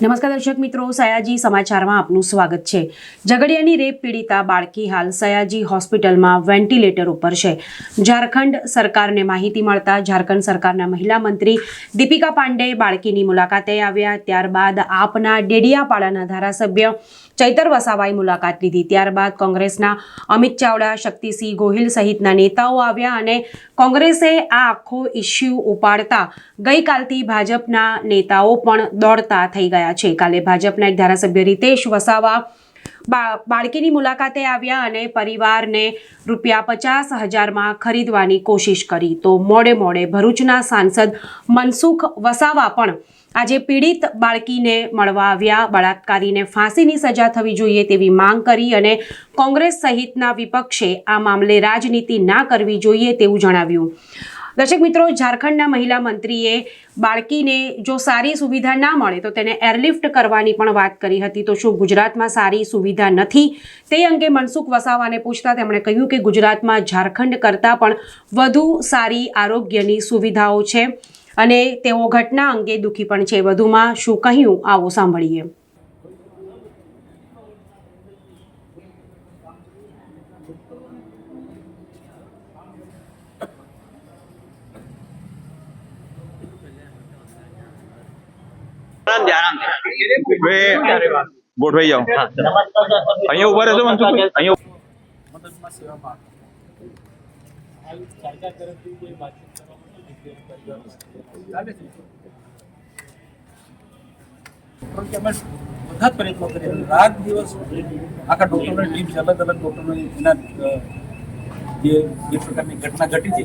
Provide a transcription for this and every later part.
નમસ્કાર દર્શક મિત્રો, સયાજી સમાચારમાં આપનું સ્વાગત છે. ઝઘડિયાની રેપ પીડિતા બાળકી હાલ સયાજી હોસ્પિટલમાં વેન્ટિલેટર ઉપર છે. ઝારખંડ સરકારને માહિતી મળતા ઝારખંડ સરકારના મહિલા મંત્રી દીપિકા પાંડે બાળકીની મુલાકાતે આવ્યા. ત્યારબાદ આપના ડેડિયાપાડાના ધારાસભ્ય ચૈતર વસાવાએ મુલાકાત લીધી. ત્યારબાદ કોંગ્રેસના અમિત ચાવડા, શક્તિસિંહ ગોહિલ સહિતના નેતાઓ આવ્યા અને કોંગ્રેસે આ આખો ઇસ્યુ ઉપાડતા ગઈકાલથી ભાજપના નેતાઓ પણ દોડતા થઈ ગયા છે. કાલે ભાજપના એક ધારાસભ્ય રીતેશ વસાવા બાળકીની મુલાકાતે આવ્યા અને પરિવારને રૂપિયા પચાસ હજારમાં ખરીદવાની કોશિશ કરી. તો મોડે મોડે ભરૂચના સાંસદ મનસુખ વસાવા પણ આજે પીડિત બાળકીને મળવા આવ્યા. બળાત્કારીને ફાંસીની સજા થવી જોઈએ તેવી માંગ કરી અને કોંગ્રેસ સહિતના વિપક્ષે આ મામલે રાજનીતિ ના કરવી જોઈએ તેવું જણાવ્યું. દર્શક મિત્રો, ઝારખંડના મહિલા મંત્રીએ બાળકીને જો સારી સુવિધા ના મળે તો તેને એરલિફ્ટ કરવાની પણ વાત કરી હતી. તો શું ગુજરાતમાં સારી સુવિધા નથી? તે અંગે મનસુખ વસાવાને પૂછતા તેમણે કહ્યું કે ગુજરાતમાં ઝારખંડ કરતાં પણ વધુ સારી આરોગ્યની સુવિધાઓ છે. અને તેઓ ઘટના અંગે દુઃખી પણ છે. વધુમાં શું કહ્યું, આવો સાંભળીએ. અહીંયા ઊભા રહેશો મનસુખ અહીંયા મદદમાં સેવામાં બધા જ પ્રયત્નો કરીએ રાત દિવસ આખા ડૉક્ટરોની ટીમ છે અલગ અલગ ડૉક્ટરો એના જે જે પ્રકારની ઘટના ઘટી છે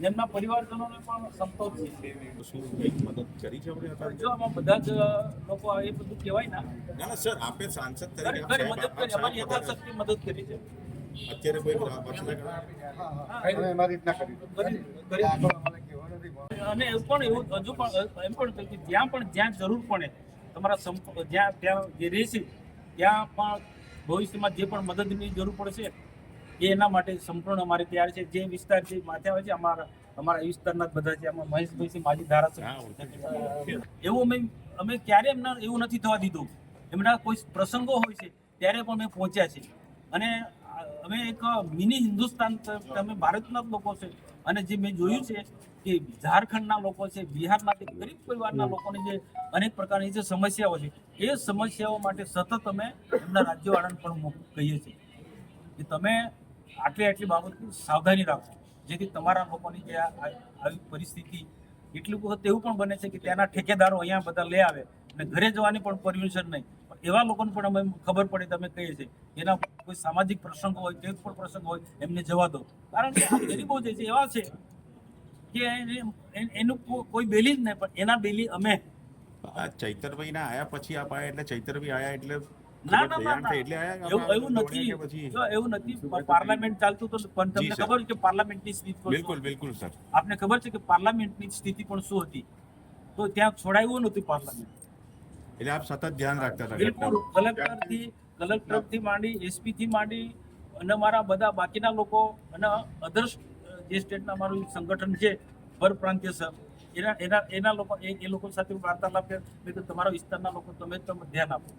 એમના પરિવારજનોને પણ સંતોષ છે. મદદ કરી છે આપણે જો આમાં બધા જ લોકો એ બધું કહેવાય ના. ના ના સર આપે સાંસદ તરીકે મદદ કરી અમારી યથાશક્તિ મદદ કરી છે. અત્યારે કોઈ પક્ષના કરી- કરી- અને પણ એવું હજુ પણ એમ પણ કે જ્યાં પણ જ્યાં જરૂર પડે તમારા સંપ જ્યાં ત્યાં જે રહેશે ત્યાં પણ ભવિષ્યમાં જે પણ મદદની જરૂર પડશે એ એના માટે સંપૂર્ણ અમારે તૈયાર છે. જે વિસ્તાર જે માથે આવે છે અમારા અમારા વિસ્તારના બધા છે. આમાં મહેશભાઈ માજી ધારાસભ્ય. એવું અમે અમે ક્યારે એમના એવું નથી થવા દીધું. એમના કોઈ પ્રસંગો હોય છે ત્યારે પણ અમે પહોંચ્યા છે અને અમે એક મિની હિન્દુસ્તાન તમે ભારતના જ લોકો છે. અને જે મેં જોયું છે કે ઝારખંડના લોકો છે બિહારના ગરીબ પરિવારના લોકોની જે અનેક પ્રકારની જે સમસ્યાઓ છે એ સમસ્યાઓ માટે સતત અમે એમના રાજ્યવાળાને પણ કહીએ છીએ કે તમે આટલી આટલી બાબતની સાવધાની રાખો. જેથી તમારા લોકોની જે આવી પરિસ્થિતિ એટલું વખત એવું પણ બને છે કે ત્યાંના ઠેકેદારો અહીંયા બધા લઈ આવે અને ઘરે જવાની પણ પરમિશન નહીં. એવા લોકોને પણ અમે ખબર પડે તમે કહીએ છીએ. એના કોઈ સામાજિક પ્રસંગો હોય કોઈ પણ પ્રસંગ હોય એમને જવા દો. કારણ કે આ ગરીબો જે છે એવા છે કે એનું કોઈ બેલી જ નહીં પણ એના બેલી અમે. ચૈતરભાઈ ના આયા પછી આપ આયા એટલે ચૈતરભાઈ આયા એટલે ના ના ના એવું નથી. એવું નથી. પાર્લામેન્ટ ચાલતું તો પણ તમને ખબર છે કે પાર્લામેન્ટની સ્થિતિ બિલકુલ બિલકુલ સર? આપને ખબર છે કે પાર્લામેન્ટની સ્થિતિ પણ શું હતી? તો ત્યાં છોડાયું નહોતું પાર્લામેન્ટ. એટલે આપ સતત ધ્યાન રાખતા હતા બિલકુલ. કલેક્ટરથી કલેક્ટરથી માંડી એસપી થી માંડી અને મારા બધા બાકીના લોકો અને અધર્સ જે સ્ટેટના મારું સંગઠન છે પરપ્રાંતીય સર એના એના એના લોકો એ એ લોકો સાથે વાર્તાલાપ કે મેં તમારા વિસ્તારના લોકો તમે તમે ધ્યાન આપો.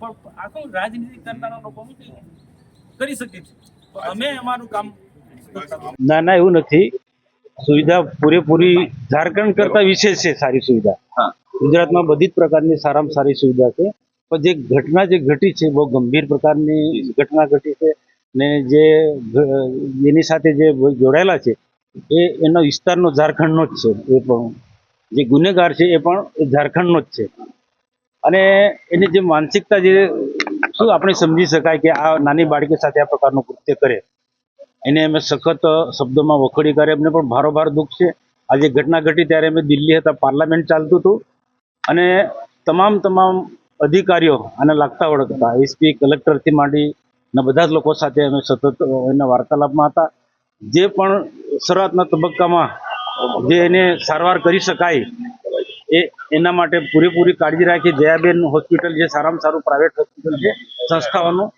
પણ આખું રાજનીતિ કરનારા લોકો કરી શકે છે તો અમે અમારું કામ ના ના એવું નથી. સુવિધા પૂરેપૂરી ઝારખંડ કરતા વિશેષ છે સારી સુવિધા. ગુજરાતમાં બધી જ પ્રકારની સારામાં સારી સુવિધા છે. પણ જે ઘટના જે ઘટી છે, બહુ ગંભીર પ્રકારની ઘટના ઘટી છે ને જે એની સાથે જે જોડાયેલા છે, એ એનો વિસ્તારનો ઝારખંડનો જ છે. એ પણ જે ગુનેગાર છે, એ પણ ઝારખંડનો જ છે. અને એની જે માનસિકતા જે શું આપણે સમજી શકાય કે આ નાની બાળકી સાથે આ પ્રકારનું કૃત્ય કરે? એને અમે સખત શબ્દોમાં વખોડી કરે એમને પણ ભારોભાર દુઃખ છે. આ જે ઘટના ઘટી ત્યારે અમે દિલ્હી હતા. પાર્લામેન્ટ ચાલતું હતું. અને તમામ તમામ અધિકારીઓ આને લાગતા ઓળખતા એસપી, કલેક્ટરથી માંડી અને બધા જ લોકો સાથે અમે સતત એના વાર્તાલાપમાં હતા. જે પણ શરૂઆતના તબક્કામાં જે એને સારવાર કરી શકાય એ એના માટે પૂરેપૂરી કાળજી રાખી. જયાબેન હોસ્પિટલ જે સારામાં સારું પ્રાઇવેટ હોસ્પિટલ છે, સંસ્થાઓનું,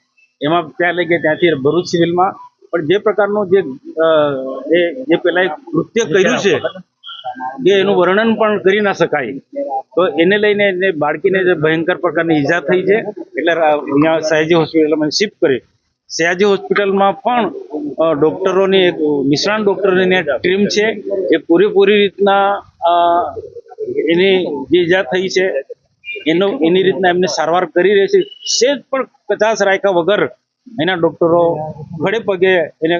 એમાં ત્યાં લઈ ગયા, ત્યાંથી ભરૂચ સિવિલમાં. પણ જે પ્રકારનું જે જે એક કૃત્ય કર્યું છે, એ એનું વર્ણન પણ કરી ના શકાય. તો એને લઈને એને બાળકીને જે ભયંકર પ્રકારની ઈજા થઈ છે, એટલે અહીંયા સયાજી હોસ્પિટલમાં શિફ્ટ કરી. સયાજી હોસ્પિટલમાં પણ ડૉક્ટરોની એક નિષ્ણાંત ડૉક્ટરની ટીમ છે, એ પૂરેપૂરી રીતના એની જે ઈજા થઈ છે, એનો, એની રીતના એમને સારવાર કરી રહી છે. સેજ પણ કચાશ રાખ્યા વગર એના ડોક્ટરો ખડે પગે એને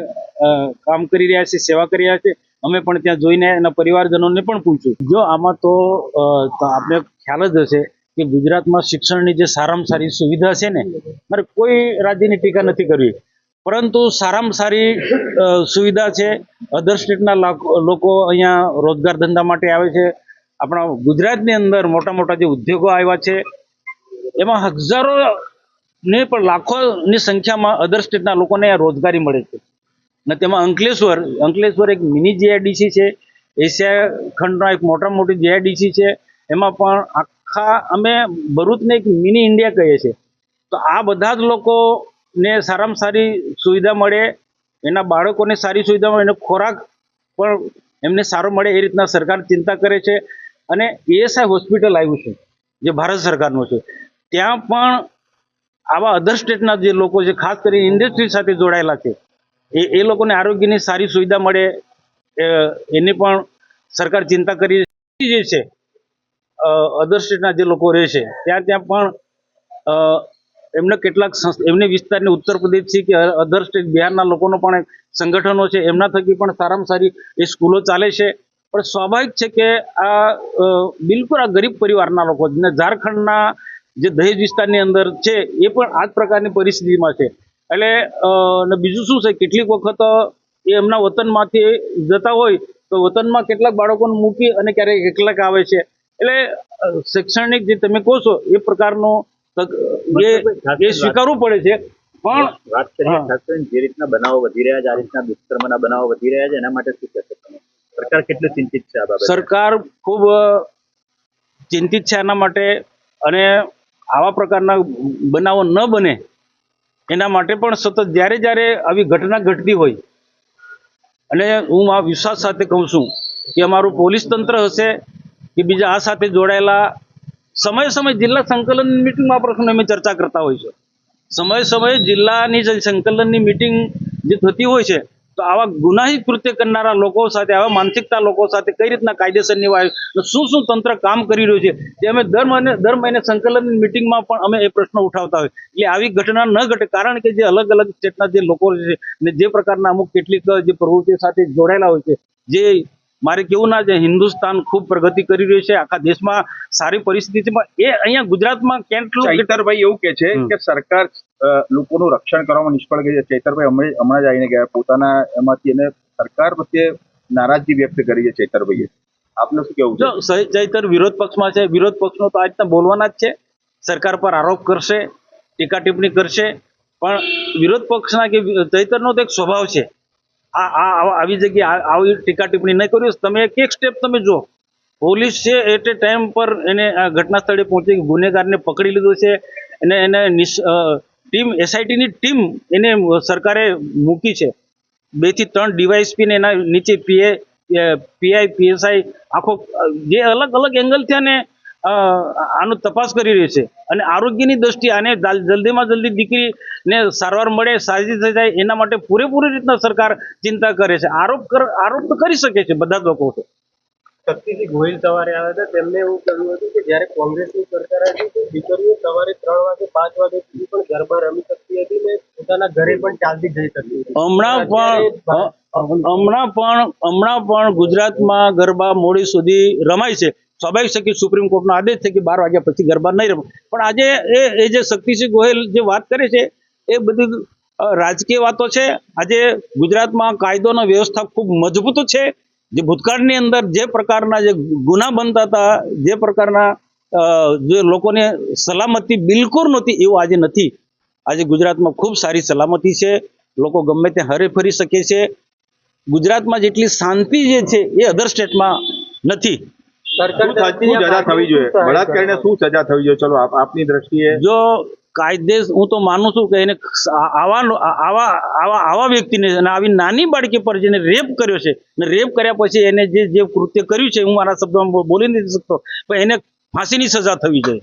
કામ કરી રહ્યા છે, સેવા કરી રહ્યા છે. અમે પણ ત્યાં જોઈને એના પરિવારજનોને પણ પૂછ્યું. જો આમાં તો આપણે ખ્યાલ જ હશે કે ગુજરાતમાં શિક્ષણની જે સારામાં સારી સુવિધા છે ને, મારે કોઈ રાજ્યની ટીકા નથી કરવી. પરંતુ સારામાં સારી સુવિધા છે. અધર સ્ટેટના લોકો અહીંયા રોજગાર ધંધા માટે આવે છે. આપણા ગુજરાતની અંદર મોટા મોટા જે ઉદ્યોગો આવ્યા છે, એમાં હજારો ને પણ લાખોની સંખ્યામાં અધર સ્ટેટના લોકોને રોજગારી મળે છે. અને તેમાં અંકલેશ્વર અંકલેશ્વર એક મિની જીઆઈડીસી છે. એશિયા ખંડના એક મોટા મોટી જીઆઈડીસી છે. એમાં પણ આખા, અમે ભરૂચને એક મિની ઇન્ડિયા કહીએ છીએ. તો આ બધા જ લોકોને સારામાં સારી સુવિધા મળે, એના બાળકોને સારી સુવિધા મળે, એનો ખોરાક પણ એમને સારો મળે એ રીતના સરકાર ચિંતા કરે છે. અને એએસઆઈ હોસ્પિટલ આવ્યું છે, જે ભારત સરકારનું છે. ત્યાં પણ આવા અધર સ્ટેટના જે લોકો છે, ખાસ કરીને ઇન્ડસ્ટ્રી સાથે જોડાયેલા છે. એ એ લોકોને આરોગ્યની સારી સુવિધા મળે એની પણ સરકાર ચિંતા કરી જે છે અધર સ્ટેટના જે લોકો રહે છે, ત્યાં ત્યાં પણ એમને કેટલાક એમને વિસ્તારની ઉત્તર પ્રદેશથી કે અધર સ્ટેટ બિહારના લોકોનો પણ સંગઠનો છે, એમના થકી પણ સારામાં સારી એ સ્કૂલો ચાલે છે. પણ સ્વાભાવિક છે કે આ બિલકુલ આ ગરીબ પરિવારના લોકો, ને ઝારખંડના જે દહેજ વિસ્તારની અંદર છે, એ પણ આ જ પ્રકારની પરિસ્થિતિમાં છે. એટલે અને બીજું શું છે? કેટલીક વખત એ એમના વતનમાંથી જતા હોય તો વતનમાં કેટલાક બાળકોને મૂકી અને ક્યારેક એકલાક આવે છે. એટલે શૈક્ષણિક જે તમે કહો છો એ પ્રકારનો સ્વીકારવું પડે છે. પણ વાત કરીએ ખાસ કરીને જે રીતના બનાવો વધી રહ્યા છે આ રીતના દુષ્કર્મના બનાવો વધી રહ્યા છે એના માટે શું કહેશો તમે? સરકાર કેટલી ચિંતિત છે આ બાબતે? સરકાર ખૂબ ચિંતિત છે આના માટે અને આવા પ્રકારના બનાવો ન બને. એના માટે પણ સતત જ્યારે જ્યારે આવી ઘટના ઘટતી હોય, અને હું આ વિશ્વાસ સાથે કહું છું કે અમારું પોલીસ તંત્ર હશે કે બીજા આ સાથે જોડાયેલા, સમયે સમયે જિલ્લા સંકલનની મિટિંગમાં આ પ્રશ્નો અમે ચર્ચા કરતા હોય છે. સમયે સમયે જિલ્લાની જે સંકલનની મિટિંગ જે થતી હોય છે આવા ગુનાહિત કૃત્ય કરનારા લોકો સાથે આવા માનસિકતા લોકો સાથે કઈ રીતના કાયદેસરની વાય શું શું તંત્ર કામ કરી રહ્યું છે? તે અમે દર મહિને દર મહિને સંકલન મિટિંગમાં પણ અમે એ પ્રશ્ન ઉઠાવતા હોય. એટલે આવી ઘટના ન ઘટે. કારણ કે જે અલગ અલગ સ્ટેટના જે લોકો છે ને જે પ્રકારના અમુક કેટલીક જે પ્રવૃત્તિ સાથે જોડાયેલા હોય છે જે મારે કેવું ના છે હિન્દુસ્તાન ખૂબ પ્રગતિ કરી રહ્યું છે આખા દેશમાં સારી પરિસ્થિતિ છે પણ એ અહીંયા ગુજરાતમાં કેટલું ચૈતરભાઈ એવું કે છે કે સરકાર લોકોનું રક્ષણ કરવામાં નિષ્ફળ ગઈ છે. ચૈતરભાઈ હમણાં હમણાં જ આવીને ગયા. પોતાના એમાંથી એને સરકાર પ્રત્યે નારાજગી વ્યક્ત કરી છે ચૈતરભાઈએ. આપનું શું કેવું છે? ચૈતર વિરોધ પક્ષમાં છે. વિરોધ પક્ષનો તો આજના બોલવાના જ છે. સરકાર પર આરોપ કરશે, ટીકા ટિપ્પણી કરશે. પણ વિરોધ પક્ષના કે ચૈતરનો તો એક સ્વભાવ છે. આ આ આવી જગ્યાએ આવી ટીકા ટિપ્પણી નહીં કર્યું. તમે એક એક સ્ટેપ તમે જો પોલીસ છે એટ એ ટાઈમ પર એને ઘટના સ્થળે પહોંચી ગુનેગારને પકડી લીધો છે. અને એને નિશ- ટીમ એસઆઈટીની ટીમ એને સરકારે મૂકી છે. બેથી ત્રણ ડીવાયસપી ને એના નીચે પીએ પીઆઈ પીએસઆઈ આખો, જે અલગ અલગ એંગલથી આને આનો તપાસ કરી રહી છે. અને આરોગ્યની દ્રષ્ટિએ આને જલ્દીમાં જલ્દી દીકરીને સારવાર મળે સાજી થઈ જાય, એના માટે પૂરેપૂરી રીતના સરકાર ચિંતા કરે છે. આરોપ કર, આરોપ તો કરી શકે છે બધા લોકો શક્તિસિંહ ગોહિલ સવારે આવ્યા હતા તેમને એવું કહ્યું હતું કે જ્યારે કોંગ્રેસની સરકાર હતી તો દીકરીઓ સવારે ત્રણ વાગે પાંચ વાગે સુધી પણ ગરબા રમી શકતી હતી ને પોતાના ઘરે પણ ચાલતી જઈ શકતી હમણાં પણ હમણાં પણ હમણાં પણ ગુજરાતમાં ગરબા મોડી સુધી રમાય છે. સ્વાભાવિક છે કે સુપ્રીમ કોર્ટનો આદેશ છે કે બાર વાગ્યા પછી ગરબા નહીં રમે પણ આજે એ એ જે શક્તિસિંહ ગોહિલ જે વાત કરે છે એ બધી રાજકીય વાતો છે. આજે ગુજરાતમાં કાયદોનો વ્યવસ્થા ખૂબ મજબૂત છે. જે ભૂતકાળની અંદર જે પ્રકારના જે ગુના બનતા હતા જે પ્રકારના જે લોકોને સલામતી બિલકુલ નહોતી એવું આજે નથી આજે ગુજરાતમાં ખૂબ સારી સલામતી છે લોકો ગમે ત્યાં હરે ફરી શકે છે ગુજરાતમાં જેટલી શાંતિ જે છે એ અધર સ્ટેટમાં નથી સજા થવી જોઈએ શું સજા થવી જોઈએ ચલો આપ આપની દ્રષ્ટિએ જો કાયદે હું તો માનું છું કે એને આવા આવા આવા આવા વ્યક્તિને અને આવી નાની બાળકી પર જેને રેપ કર્યો છે અને રેપ કર્યા પછી એને જે જે કૃત્ય કર્યું છે, હું મારા શબ્દોમાં બોલી નથી શકતો, પણ એને ફાંસીની સજા થવી જોઈએ.